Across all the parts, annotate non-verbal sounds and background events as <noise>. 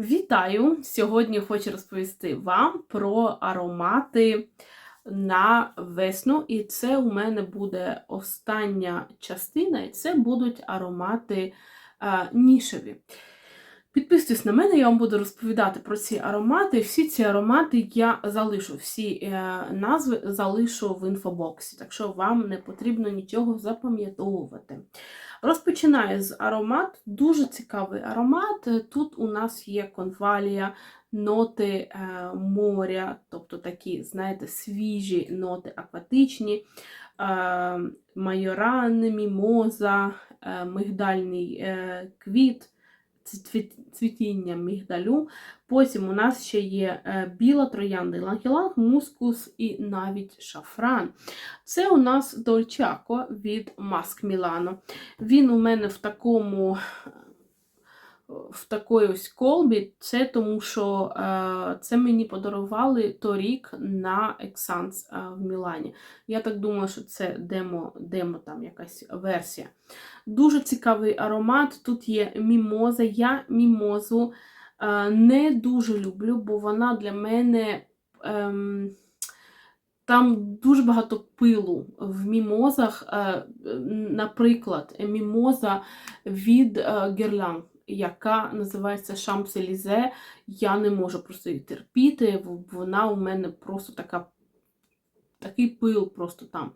Вітаю! Сьогодні хочу розповісти вам про аромати на весну. І це у мене буде остання частина, і це будуть аромати а, нішеві. Підписуйтесь на мене, я вам буду розповідати про ці аромати. Всі ці аромати я залишу, всі е, назви залишу в інфобоксі, так що вам не потрібно нічого запам'ятовувати. Розпочинаю з аромат, дуже цікавий аромат. Тут у нас є конвалія, ноти е, моря, тобто такі, знаєте, свіжі ноти акватичні, е, майоран, мімоза, е, мигдальний квіт, цвіт- цвітіння мігдалю. Потім у нас ще є е, біла троянда, іланг-іланг, мускус і навіть шафран. Це у нас дольчако від Маск Мілано. Він у мене в такому. В такої ось колбі, це тому що е, це мені подарували торік на Ексанс е, в Мілані. Я так думаю, що це демо, демо там якась версія. Дуже цікавий аромат. Тут є мімоза. Я мімозу е, не дуже люблю, бо вона для мене. Ем, там дуже багато пилу в мімозах, наприклад, мімоза від Guerlain, яка називається Champs-Élysées. Я не можу просто її терпіти, вона у мене просто така, такий пил просто там.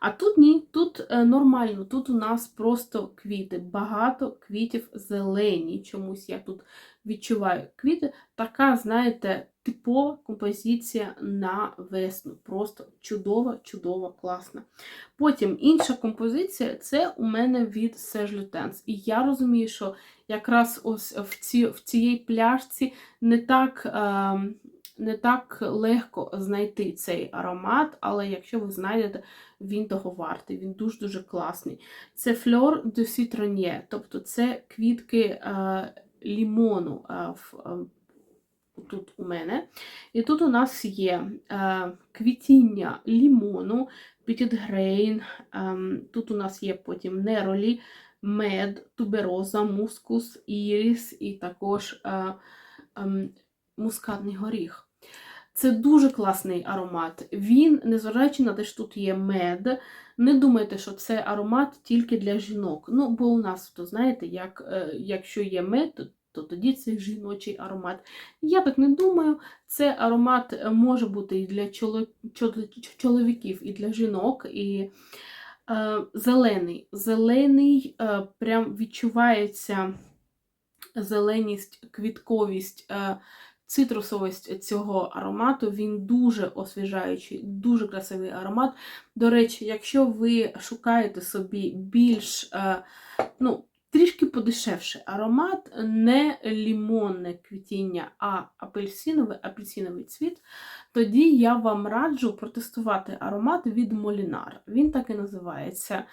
А тут ні, тут е, нормально, тут у нас просто квіти, багато квітів зелені. Чомусь я тут відчуваю квіти. Така, знаєте, типова композиція на весну. Просто чудова, чудова, класна. Потім інша композиція це у мене від Serge Lutens. І я розумію, що якраз ось в, ці, в цій пляшці не так. Е, не так легко знайти цей аромат, але якщо ви знайдете, він того вартий, він дуже-дуже класний. Це Fleur de Citronnier, тобто це квітки е, лімону е, в, е, тут у мене. І тут у нас є е, квітіння лімону, Petit е, тут у нас є потім неролі, мед, тубероза, мускус, іріс і також е, е, мускатний горіх. Це дуже класний аромат. Він, незважаючи на те, що тут є мед, не думайте, що це аромат тільки для жінок. Ну, бо у нас, то знаєте, як, е, якщо є мед, то, то тоді це жіночий аромат. Я так не думаю. Це аромат е, може бути і для чоло- чоло- чоловіків, і для жінок. І е, зелений. Зелений е, прям відчувається зеленість, квітковість. Е, цитрусовість цього аромату, він дуже освіжаючий, дуже красивий аромат. До речі, якщо ви шукаєте собі більш, е, ну, трішки подешевший аромат, не лімонне квітіння, а апельсиновий, апельсиновий цвіт, тоді я вам раджу протестувати аромат від Molinar. Він так і називається.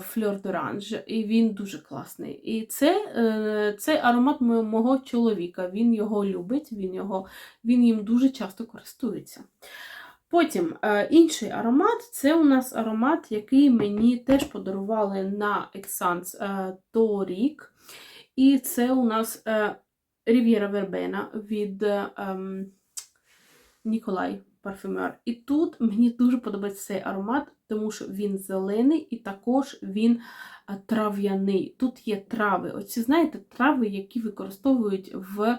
Фльор d'Orange, і він дуже класний. І це, е, цей аромат мого чоловіка. Він його любить, він, його, він їм дуже часто користується. Потім е, інший аромат це у нас аромат, який мені теж подарували на Ексанс е, торік. І це у нас е, Рів'єра Вербена від е, ем, Ніколай парфюмер. І тут мені дуже подобається цей аромат, тому що він зелений і також він трав'яний. Тут є трави. Оці, знаєте, трави, які використовують в, е,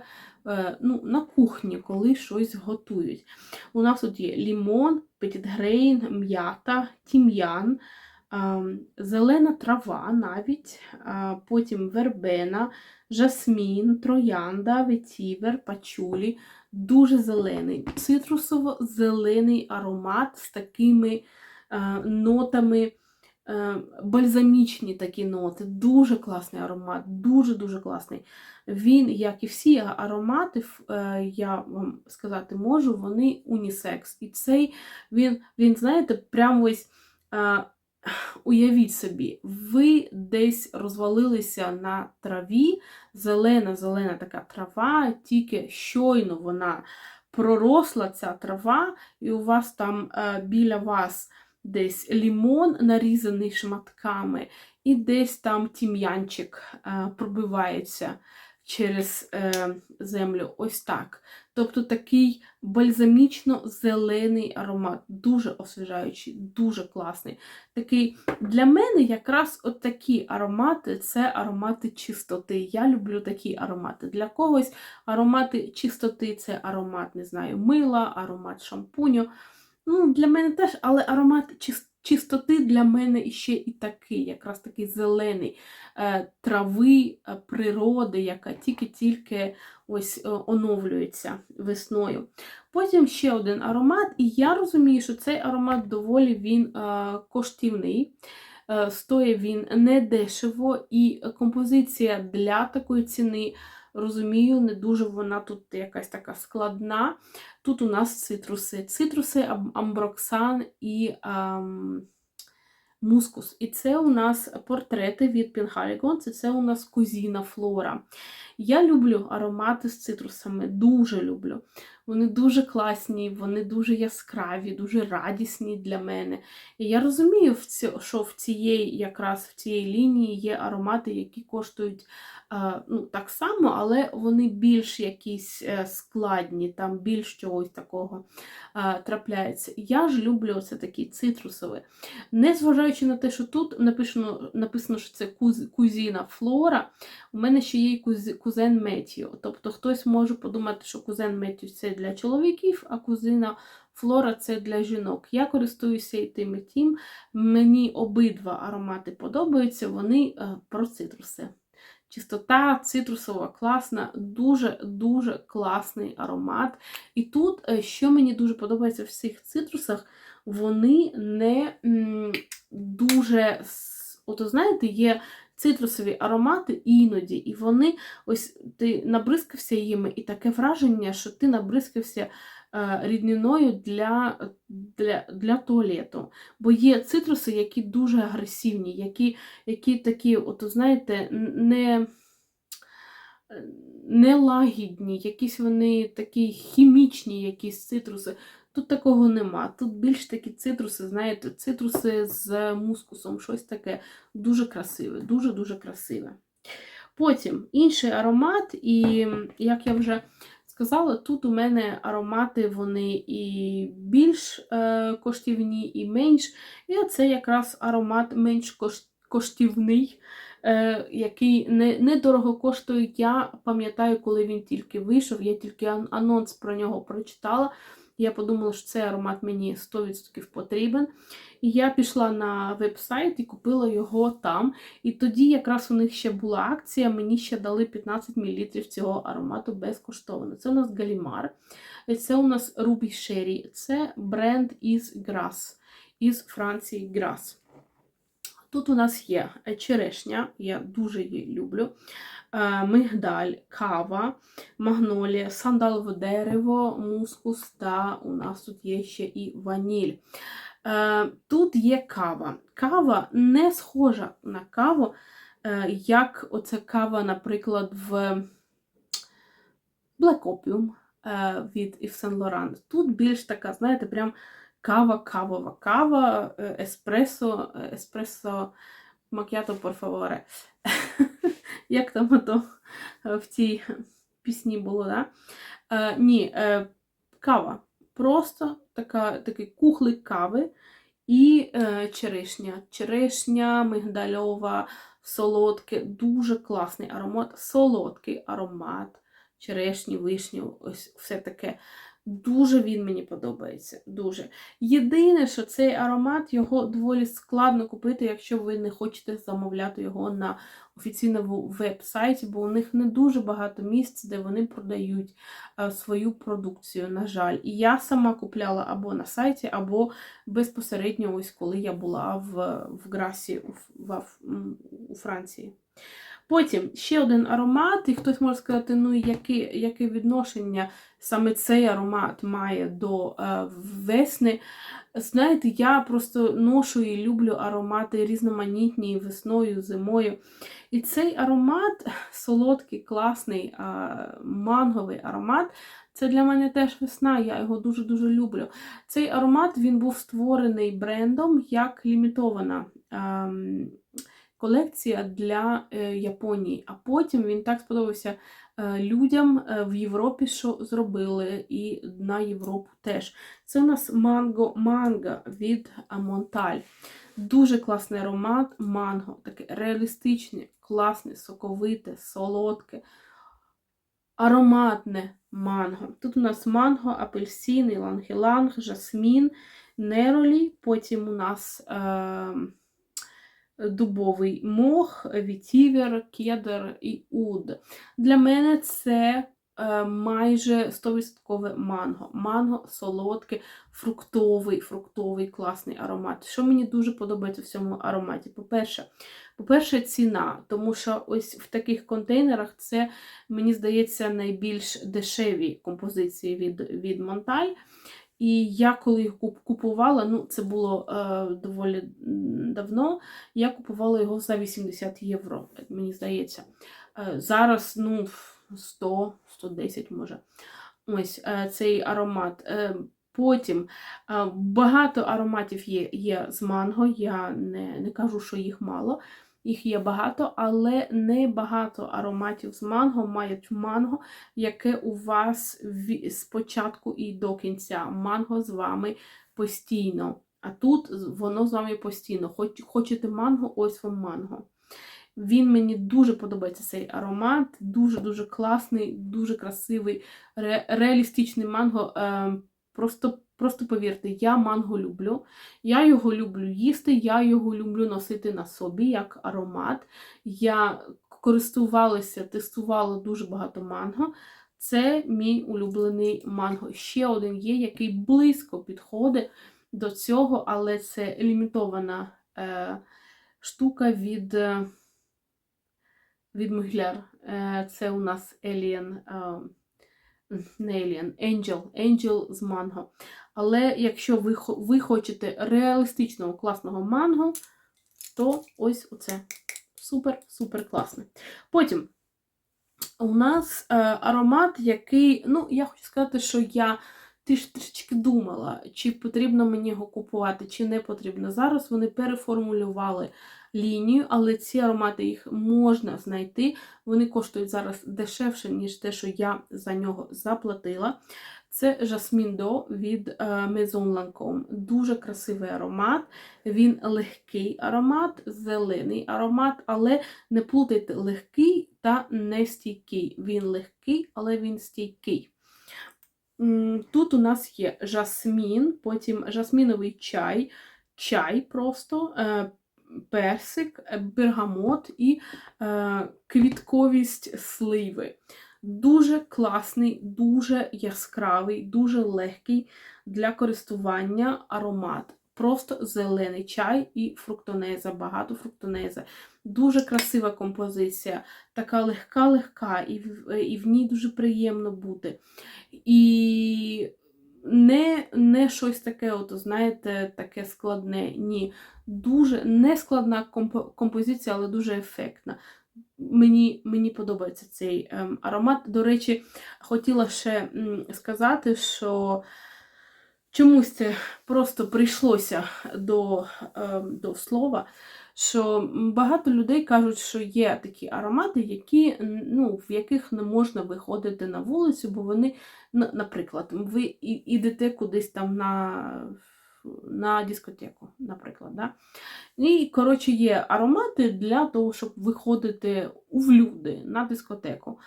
ну, на кухні, коли щось готують. У нас тут є лімон, петітгрейн, м'ята, тім'ян. Зелена трава навіть, потім вербена, жасмін, троянда, ветівер, пачулі, дуже зелений, цитрусово-зелений аромат з такими е, нотами, е, бальзамічні такі ноти. Дуже класний аромат, дуже-дуже класний. Він, як і всі аромати, е, я вам сказати можу, вони унісекс. І цей, він, він знаєте, прям ось. Е, Уявіть собі, ви десь розвалилися на траві, зелена-зелена така трава, тільки щойно вона проросла ця трава, і у вас там е, біля вас десь лімон нарізаний шматками, і десь там тім'янчик е, пробивається через е, землю. Ось так. Тобто такий бальзамічно-зелений аромат, дуже освіжаючий, дуже класний. Такий Для мене якраз от такі аромати це аромати чистоти. Я люблю такі аромати. Для когось аромати чистоти це аромат, не знаю, мила, аромат шампуню. Ну, Для мене теж, але аромат чистоти. Для мене ще і такий, якраз такий зелений е, трави, е, природи, яка тільки-тільки ось е, оновлюється весною. Потім ще один аромат, і я розумію, що цей аромат доволі він коштівний. Стоїть він не дешево, і композиція для такої ціни розумію, не дуже вона тут якась така складна. Тут у нас цитруси. Цитруси, амброксан і ам, мускус. І це у нас портрети від Пінхалігон, це, це у нас кузіна флора. Я люблю аромати з цитрусами, дуже люблю. Вони дуже класні, вони дуже яскраві, дуже радісні для мене. І я розумію, що в цієї якраз в цієї лінії є аромати, які коштують ну, так само, але вони більш якісь е, складні, там більш чогось такого трапляється. Я ж люблю оце такі цитрусові. Незважаючи на те, що тут написано, написано що це кузіна флора, у мене ще є кузен Меттіо. Тобто хтось може подумати, що кузен Меттіо це для чоловіків, а кузина Флора це для жінок. Я користуюся і тим, і тим. Мені обидва аромати подобаються, вони е, про цитруси. Чистота цитрусова класна, дуже-дуже класний аромат. І тут, е, що мені дуже подобається в цих цитрусах, вони не дуже, от знаєте, є цитрусові аромати іноді, і вони ось ти набризкався їми, і таке враження, що ти набризкався е, рідниною для для, для туалету. Бо є цитруси, які дуже агресивні, які які такі, от, знаєте, не нелагідні, якісь вони такі хімічні якісь цитруси. Тут такого нема. Тут більш такі цитруси, знаєте, цитруси з мускусом, щось таке дуже красиве, дуже-дуже красиве. Потім інший аромат, і, як я вже сказала, тут у мене аромати вони і більш е, коштівні, і менш. І оце якраз аромат менш коштівний, е, який недорого не коштує. Я пам'ятаю, коли він тільки вийшов, я тільки анонс про нього прочитала. Я подумала, що цей аромат мені 100% потрібен. І я пішла на веб-сайт і купила його там. І тоді якраз у них ще була акція, мені ще дали 15 мл цього аромату безкоштовно. Це у нас Галімар. Це у нас Ruby Sherry. Це бренд із Grass, із Франції Grass. Тут у нас є черешня, я дуже її люблю. Е, мигдаль, кава, магнолія, сандалове дерево, мускус та у нас тут є ще і ваніль. Е, тут є кава. Кава не схожа на каву, е, як оце кава, наприклад, в Black Opium від Yves Saint Laurent. Тут більш така, знаєте, прям кава, кавова кава, еспресо, еспресо мак'ято, favore. <laughs> Як там ото в цій пісні було, да? Е, Ні, е, кава. Просто така, такий кухлик кави і е, черешня. Черешня, мигдальова, солодке, дуже класний аромат, солодкий аромат, черешні, вишні, ось все таке. Дуже він мені подобається. Дуже. Єдине, що цей аромат, його доволі складно купити, якщо ви не хочете замовляти його на офіційному веб-сайті, бо у них не дуже багато місць, де вони продають е, свою продукцію, на жаль. І я сама купляла або на сайті, або безпосередньо, ось коли я була в в Грасі у, в, у Франції. Потім ще один аромат, і хтось може сказати, ну яке, яке відношення саме цей аромат має до е, весни. Знаєте, я просто ношу і люблю аромати різноманітні весною, зимою. І цей аромат <laughs> солодкий, класний, е, манговий аромат. Це для мене теж весна, я його дуже-дуже люблю. Цей аромат він був створений брендом як лімітована. Е, колекція для е, Японії. А потім він так сподобався е, людям е, в Європі, що зробили, і на Європу теж. Це у нас манго манго від Монталь. Дуже класний аромат манго, таке реалістичне, класне, соковите, солодке, ароматне манго. Тут у нас манго, апельсин, іланг-іланг, жасмін, неролі, потім у нас. Е дубовий мох, вітівер, кедр і уд. Для мене це е, майже 100% манго. Манго солодкий, фруктовий, фруктовий класний аромат. Що мені дуже подобається в цьому ароматі? По-перше, по-перше, ціна, тому що ось в таких контейнерах це, мені здається, найбільш дешеві композиції від від Монталь. І я коли їх купувала, ну це було е, доволі давно, я купувала його за 80 євро, мені здається. Е, зараз ну, 100-110 може. Ось е, цей аромат. Е, Потім е, багато ароматів є є з манго, я не, не кажу, що їх мало. Їх є багато, але не багато ароматів з манго мають манго, яке у вас з початку і до кінця. Манго з вами постійно. А тут воно з вами постійно. Хоч, хочете манго, ось вам манго. Він мені дуже подобається цей аромат, дуже-дуже класний, дуже красивий, ре, реалістичний манго. Е, Просто Просто повірте, я манго люблю. Я його люблю їсти, я його люблю носити на собі як аромат. Я користувалася, тестувала дуже багато манго. Це мій улюблений манго. Ще один є, який близько підходить до цього, але це лімітована е, штука від е, від Мугляр. Е, Це у нас Alien. Е, не Alien, Angel, Angel з манго. Але якщо ви ви хочете реалістичного класного манго, то ось оце. Супер-супер класне. Потім у нас е, аромат, який, ну, я хочу сказати, що я трішечки думала, чи потрібно мені його купувати, чи не потрібно. Зараз вони переформулювали лінію, але ці аромати їх можна знайти. Вони коштують зараз дешевше, ніж те, що я за нього заплатила. Це Жасмін До від е, Maison Lancome. Дуже красивий аромат. Він легкий аромат, зелений аромат, але не плутайте легкий та нестійкий. Він легкий, але він стійкий. Тут у нас є жасмін, потім жасміновий чай, чай просто, е, персик, бергамот і е, квітковість сливи. Дуже класний, дуже яскравий, дуже легкий для користування аромат. Просто зелений чай і фруктонеза, багато фруктонеза. Дуже красива композиція, така легка-легка, і в, і в ній дуже приємно бути. І не не щось таке, от, знаєте, таке складне. Ні. Дуже нескладна композиція, але дуже ефектна. Мені мені подобається цей ем, аромат. До речі, хотіла ще сказати, що чомусь це просто прийшлося до, ем, до слова що багато людей кажуть, що є такі аромати, які, ну, в яких не можна виходити на вулицю, бо вони, наприклад, ви йдете кудись там на на дискотеку, наприклад. Да? І, коротше, є аромати для того, щоб виходити в люди на дискотеку.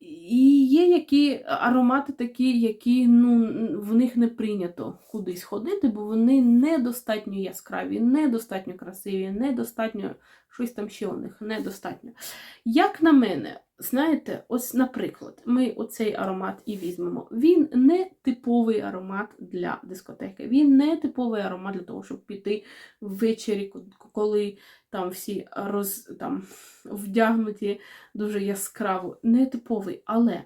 І є які аромати такі, які ну, в них не прийнято кудись ходити, бо вони недостатньо яскраві, недостатньо красиві, недостатньо щось там ще у них недостатньо. Як на мене, знаєте, ось, наприклад, ми оцей аромат і візьмемо. Він не типовий аромат для дискотеки. Він не типовий аромат для того, щоб піти ввечері, коли там всі роз, там, вдягнуті дуже яскраво. Не типовий. Але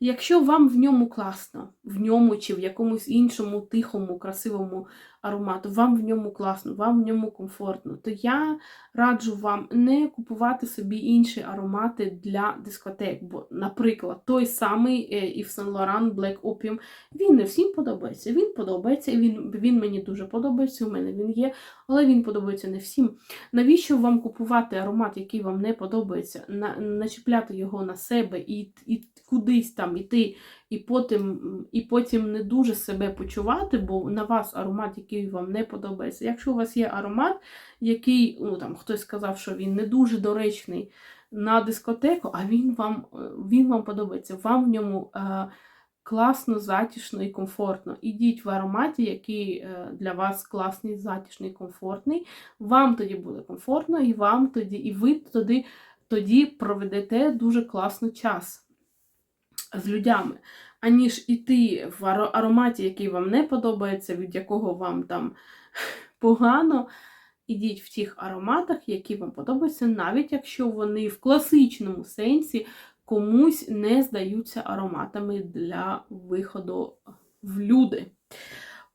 якщо вам в ньому класно, в ньому чи в якомусь іншому тихому, красивому аромату, вам в ньому класно, вам в ньому комфортно, то я раджу вам не купувати собі інші аромати для дискотек. Бо, наприклад, той самий е, Yves Saint Laurent Black Opium, він не всім подобається. Він подобається, він, він мені дуже подобається, у мене він є, але він подобається не всім. Навіщо вам купувати аромат, який вам не подобається, на, начіпляти його на себе і, і кудись там іти, і потім, і потім не дуже себе почувати, бо на вас аромат, який вам не подобається. Якщо у вас є аромат, який, ну там хтось сказав, що він не дуже доречний на дискотеку, а він вам, е, він вам подобається, вам в ньому. Е, Класно, затішно і комфортно. Ідіть в ароматі, який е, для вас класний, затішний, комфортний. Вам тоді буде комфортно, і вам тоді, і ви тоді, тоді проведете дуже класно час з людьми, аніж іти в ароматі, який вам не подобається, від якого вам там <laughs> погано. Ідіть в тих ароматах, які вам подобаються, навіть якщо вони в класичному сенсі комусь не здаються ароматами для виходу в люди.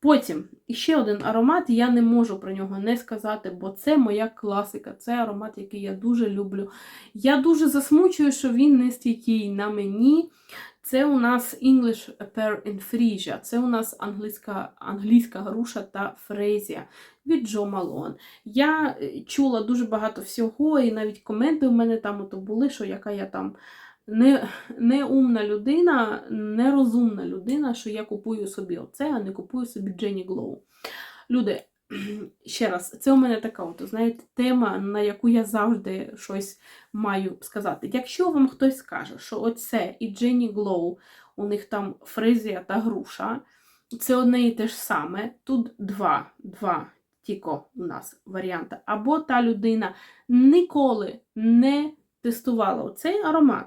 Потім іще один аромат, я не можу про нього не сказати, бо це моя класика, це аромат, який я дуже люблю. Я дуже засмучую, що він не стійкий на мені. Це у нас English Pear and це у нас англійська, англійська груша та фрезія від Джо Малон. Я е, чула дуже багато всього, і навіть коменти у мене там ото були, що яка я там не, не умна людина, нерозумна людина, що я купую собі оце, а не купую собі Дженні Глоу. Люди, <clears throat> ще раз, це у мене така, от, знаєте, тема, на яку я завжди щось маю сказати. Якщо вам хтось скаже, що оце і Дженні Глоу, у них там фрезія та груша, це одне і те ж саме. Тут два, два тільки у нас варіанти. Або та людина ніколи не тестувала оцей аромат,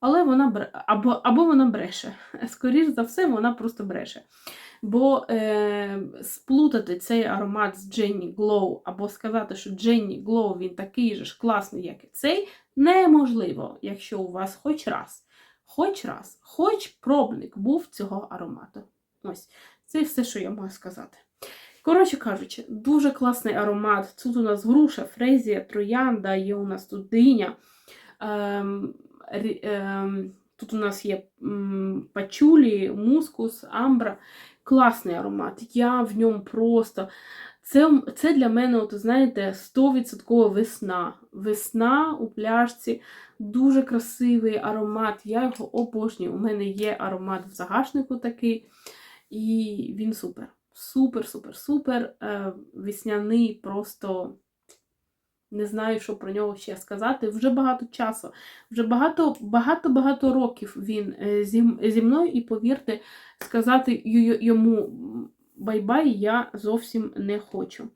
але вона або, або вона бреше. <laughs> Скоріше за все, вона просто бреше. Бо е, сплутати цей аромат з Jenny Glow, або сказати, що Jenny Glow він такий же ж класний, як і цей, неможливо, якщо у вас хоч раз, хоч раз, хоч пробник був цього аромату. Ось, це все, що я можу сказати. Коротше кажучи, дуже класний аромат. Тут у нас груша, фрезія, троянда, є у нас тут диня. Ем, ем, тут у нас є пачулі, мускус, амбра. Класний аромат. Я в ньому просто. Це, це для мене, от, знаєте, 100% весна. Весна у пляшці, дуже красивий аромат. Я його обожнюю. У мене є аромат в загашнику такий, і він супер. Супер, супер, супер. Е, весняний, просто не знаю, що про нього ще сказати. Вже багато часу, вже багато, багато, багато років він е, зі, мною, і повірте, сказати йому бай-бай я зовсім не хочу.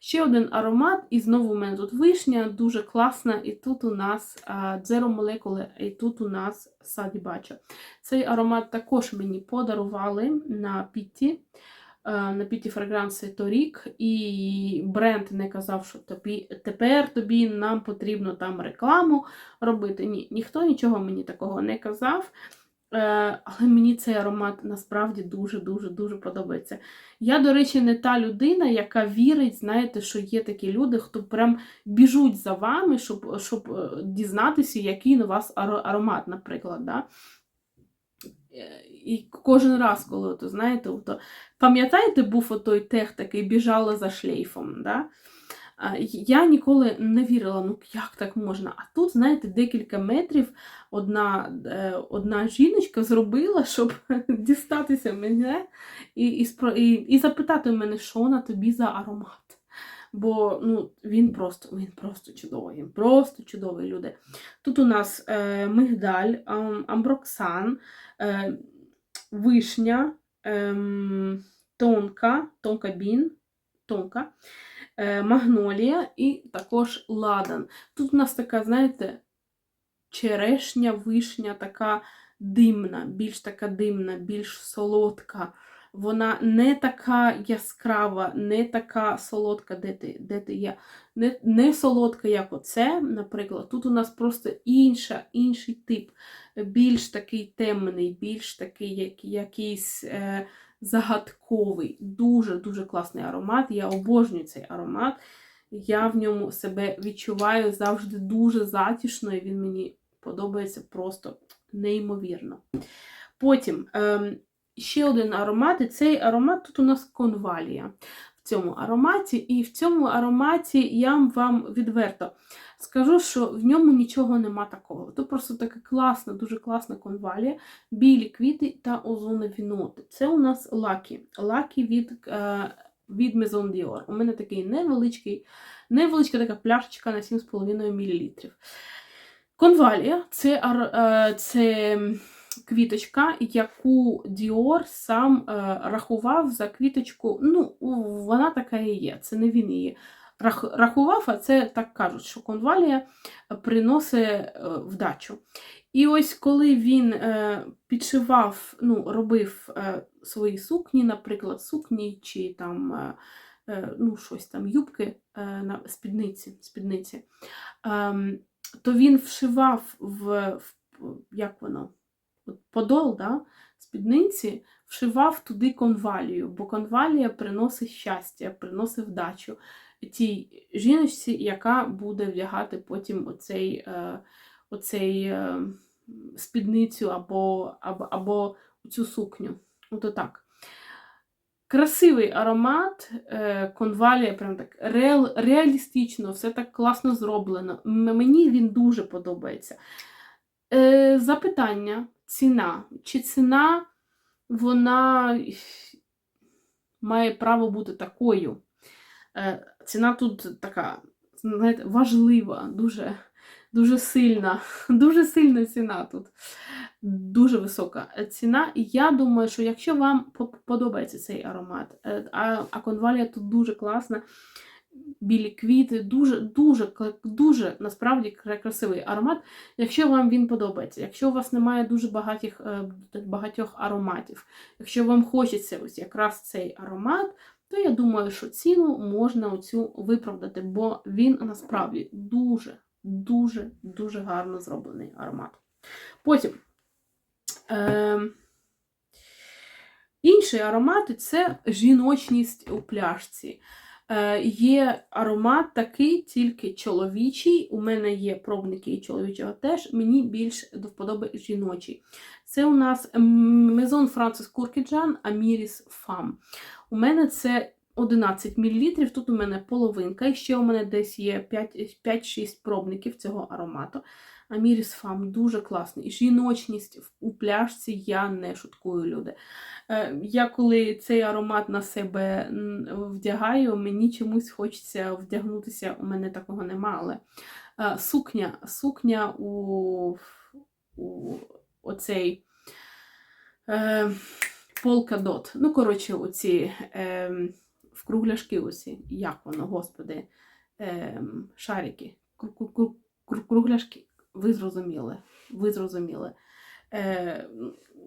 Ще один аромат, і знову у мене тут вишня, дуже класна. І тут у нас Zero Molecule, і тут у нас Саді Бачо. Цей аромат також мені подарували на Пітті. Е, На Піті Фрагранси торік, і бренд не казав, що тобі тепер тобі нам потрібно там рекламу робити. Ні, ніхто нічого мені такого не казав. Е, але мені цей аромат насправді дуже-дуже дуже подобається. Я, до речі, не та людина, яка вірить, знаєте, що є такі люди, хто прям біжуть за вами, щоб, щоб е, дізнатися, який у вас аромат, наприклад. Да? Е, І кожен раз, коли то, знаєте, то, пам'ятаєте, був отой тех такий біжала за шлейфом. Да? Я ніколи не вірила, ну як так можна. А тут, знаєте, декілька метрів одна, е, одна жіночка зробила, щоб <laughs> дістатися мене і, і, і, і запитати мене, що на тобі за аромат. Бо ну, він просто він просто чудовий, він просто чудовий люди. Тут у нас е, мигдаль, ам- амброксан, е, вишня, ем, тонка, тонка бін, тонка, е, магнолія і також ладан. Тут у нас така, знаєте, черешня, вишня, така димна, більш така димна, більш солодка. Вона не така яскрава, не така солодка, де ти, де ти є. Не, не солодка, як оце, наприклад. Тут у нас просто інша, інший тип, більш такий темний, більш такий як, якийсь е, загадковий, дуже-дуже класний аромат. Я обожнюю цей аромат. Я в ньому себе відчуваю завжди дуже затішно, і він мені подобається просто неймовірно. Потім ем, ще один аромат, і цей аромат тут у нас конвалія в цьому ароматі, і в цьому ароматі я вам відверто скажу, що в ньому нічого нема такого. Це просто така класна, дуже класна конвалія, білі квіти та озонові ноти. Це у нас лакі. Лакі від, е, від Maison Dior. У мене такий невеличкий, невеличка така пляшечка на 7,5 мл. Конвалія це, е, це квіточка, яку Діор сам е, рахував за квіточку. Ну, вона така і є, це не він її рахував, а це так кажуть, що конвалія приносить е, вдачу. І ось коли він е, підшивав, ну, робив е, свої сукні, наприклад, сукні чи там. Е, е, Ну, щось там, юбки е, на спідниці, спідниці, ем, то він вшивав в як воно, подол, да, спідниці, вшивав туди конвалію, бо конвалія приносить щастя, приносить вдачу тій жіночці, яка буде вдягати потім оцей, е, оцей е, спідницю або, або, або цю сукню. Ото так. Красивий аромат, е, конвалія, прям так реал, реалістично, все так класно зроблено. Мені він дуже подобається. Запитання, ціна. Чи ціна вона має право бути такою? Е, Ціна тут така, знаєте, важлива, дуже, дуже сильна, <laughs> дуже сильна ціна тут. Дуже висока ціна. І я думаю, що якщо вам подобається цей аромат, е, а, а конвалія тут дуже класна, білі квіти, дуже, дуже, дуже насправді красивий аромат. Якщо вам він подобається, якщо у вас немає дуже багатьох, е, багатьох ароматів, якщо вам хочеться ось якраз цей аромат, то я думаю, що ціну можна оцю виправдати, бо він насправді дуже, дуже, дуже гарно зроблений аромат. Потім. Е, інші аромати це жіночність у пляшці. Е, є аромат такий, тільки чоловічий. У мене є пробники і чоловічого теж. Мені більш до вподоби жіночий. Це у нас Maison Francis Kurkdjian Amiris Femme. У мене це 11 мл, тут у мене половинка, і ще у мене десь є 5-6 пробників цього аромату. Аміріс Фам дуже класний. Жіночність у пляшці я не шуткую, люди. Е, Я коли цей аромат на себе вдягаю, мені чомусь хочеться вдягнутися, у мене такого нема, але е, сукня, сукня у, у оцей е, полкадот. Ну, коротше, оці е, в кругляшки оці, як воно, господи, е, шарики, кру- кру- кру- кру- кругляшки. Ви зрозуміли, ви зрозуміли. Е,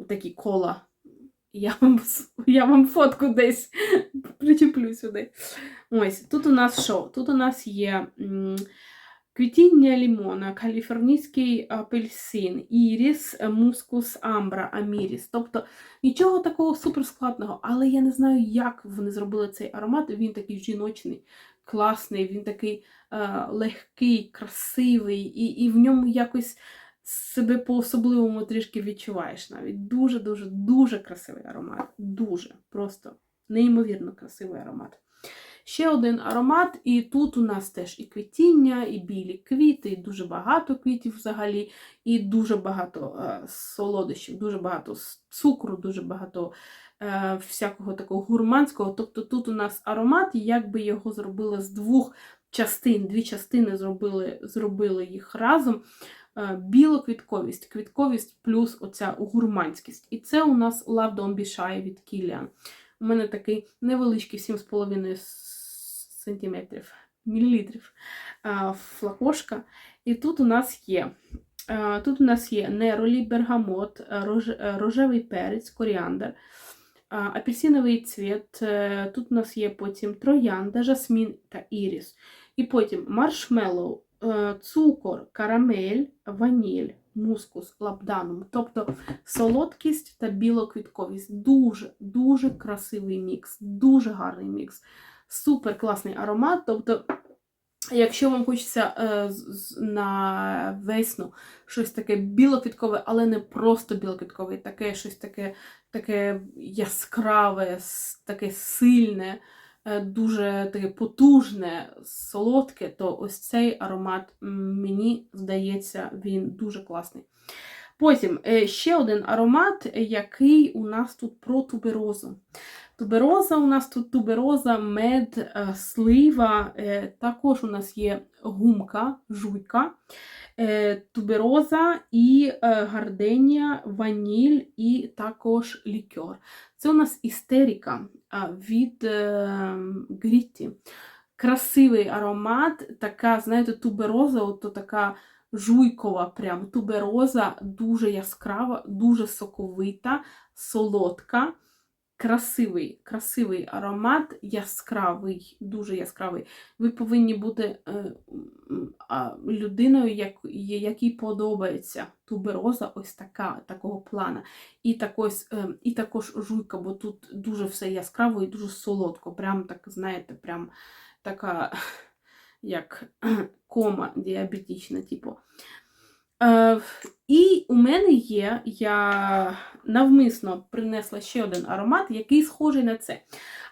такі кола. Я вам, я вам фотку десь причеплю сюди. Ось, тут у нас що? Тут у нас є квітіння лімона, каліфорнійський апельсин, іріс, мускус, амбра, аміріс. Тобто нічого такого суперскладного, але я не знаю, як вони зробили цей аромат. Він такий жіночний, класний, він такий е, легкий, красивий, і, і в ньому якось себе по-особливому трішки відчуваєш навіть. Дуже-дуже дуже красивий аромат. Дуже просто неймовірно красивий аромат. Ще один аромат, і тут у нас теж і квітіння, і білі квіти, і дуже багато квітів взагалі, і дуже багато е, солодощів, дуже багато цукру, дуже багато всякого такого гурманського. Тобто тут у нас аромат, якби його зробили з двох частин, дві частини зробили, зробили їх разом. Е, Білоквітковість, квітковість плюс оця гурманськість. І це у нас Love Don't Be Shy від Kilian. У мене такий невеличкий 7,5 сантиметрів, мілілітрів е, флакошка. І тут у нас є. е, Тут у нас є неролі, бергамот, е, рож- е, рожевий перець, коріандр, е, апельсиновий цвіт. е, Тут у нас є потім троянда, жасмін та іріс. І потім маршмеллоу, е, цукор, карамель, ваніль, мускус лабданум. Тобто солодкість та білоквітковість. Дуже, дуже красивий мікс, дуже гарний мікс. Супер класний аромат. Тобто, якщо вам хочеться е, на весну щось таке білоквіткове, але не просто білоквіткове, таке щось таке, таке яскраве, таке сильне, е, дуже таке потужне, солодке, то ось цей аромат мені здається, він дуже класний. Потім е, ще один аромат, який у нас тут про туберозу. Тубероза у нас тут тубероза, мед, е, слива. е, Також у нас є гумка, жуйка, е, тубероза і гарденія, ваніль і також лікер. Це у нас істерика від Грітті. Красивий аромат, така, знаєте, тубероза, ото така жуйкова, прям тубероза, дуже яскрава, дуже соковита, солодка. Красивий, красивий аромат, яскравий, дуже яскравий. Ви повинні бути е, людиною, як, якій подобається тубероза, ось така, такого плана. І, також, е, і також жуйка, бо тут дуже все яскраво і дуже солодко. Прям так, знаєте, прям така, <laughs> як кома діабетична, типу. Е, і у мене є, я навмисно принесла ще один аромат, який схожий на це.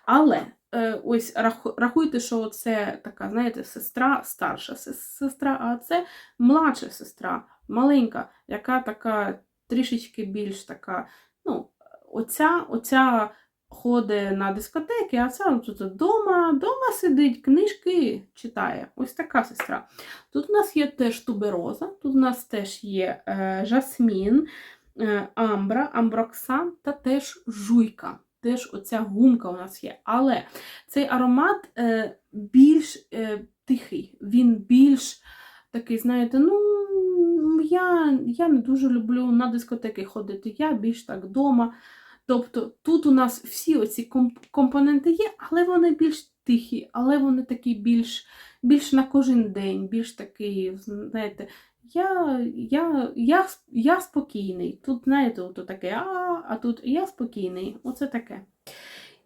Але е, ось рахуйте, що це така, знаєте, сестра, старша сестра, а це младша сестра, маленька, яка така трішечки більш така, ну, оця, оця ходить на дискотеки, а ця тут вдома, дома сидить, книжки читає. Ось така сестра. Тут у нас є теж тубероза, тут у нас теж є е, жасмін, е, амбра, амброксан та теж жуйка. Теж оця гумка у нас є. Але цей аромат е, більш е, тихий, він більш такий, знаєте, ну, я, я не дуже люблю на дискотеки ходити, я більш так вдома. Тобто тут у нас всі оці компоненти є, але вони більш тихі, але вони такі більш більш на кожен день, більш такий, знаєте, я, я, я, я спокійний. Тут, знаєте, ото таке, а, а тут я спокійний. Оце таке.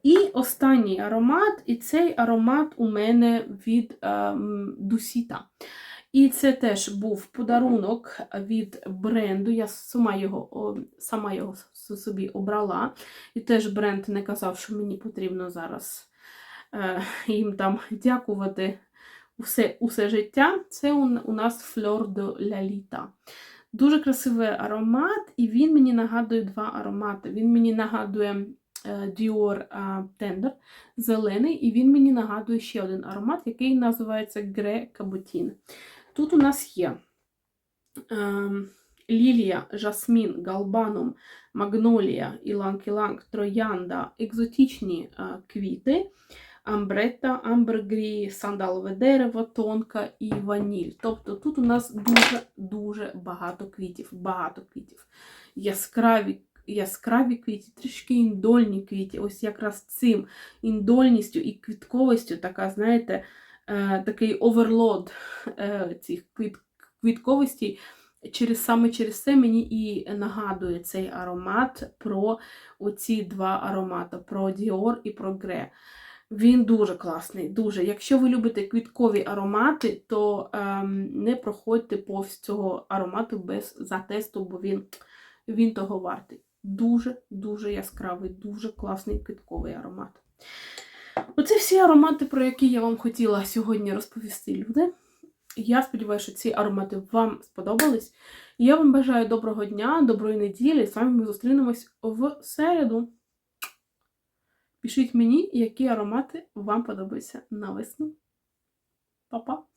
І останній аромат, і цей аромат у мене від ем, Дусіта. І це теж був подарунок від бренду. Я сама його, сама його собі обрала. І теж бренд не казав, що мені потрібно зараз е, їм там дякувати усе, усе життя. Це у, нас Fleur de la. Дуже красивий аромат, і він мені нагадує два аромати. Він мені нагадує е, Dior е, Tender зелений, і він мені нагадує ще один аромат, який називається Gre Cabotin. Тут у нас є ем, лілія, жасмін, галбанум, магнолія, іланг-іланг, троянда, екзотичні е, квіти, амбретта, амбергрі, сандалове дерево, тонка і ваніль. Тобто тут у нас дуже-дуже багато квітів, багато квітів. Яскраві, яскраві квіти, трішки індольні квіти. Ось якраз цим індольністю і квітковістю, така, знаєте, е, такий оверлод е, цих квіт, квітковості. Через, саме через це мені і нагадує цей аромат про оці два аромати: про Dior і про Gre. Він дуже класний, дуже. Якщо ви любите квіткові аромати, то ем, не проходьте повз цього аромату без затесту, бо він, він того вартий. Дуже-дуже яскравий, дуже класний квітковий аромат. Оце всі аромати, про які я вам хотіла сьогодні розповісти, люди. Я сподіваюся, що ці аромати вам сподобались. Я вам бажаю доброго дня, доброї неділі. З вами ми зустрінемось в середу. Пишіть мені, які аромати вам подобаються на весну. Па-па!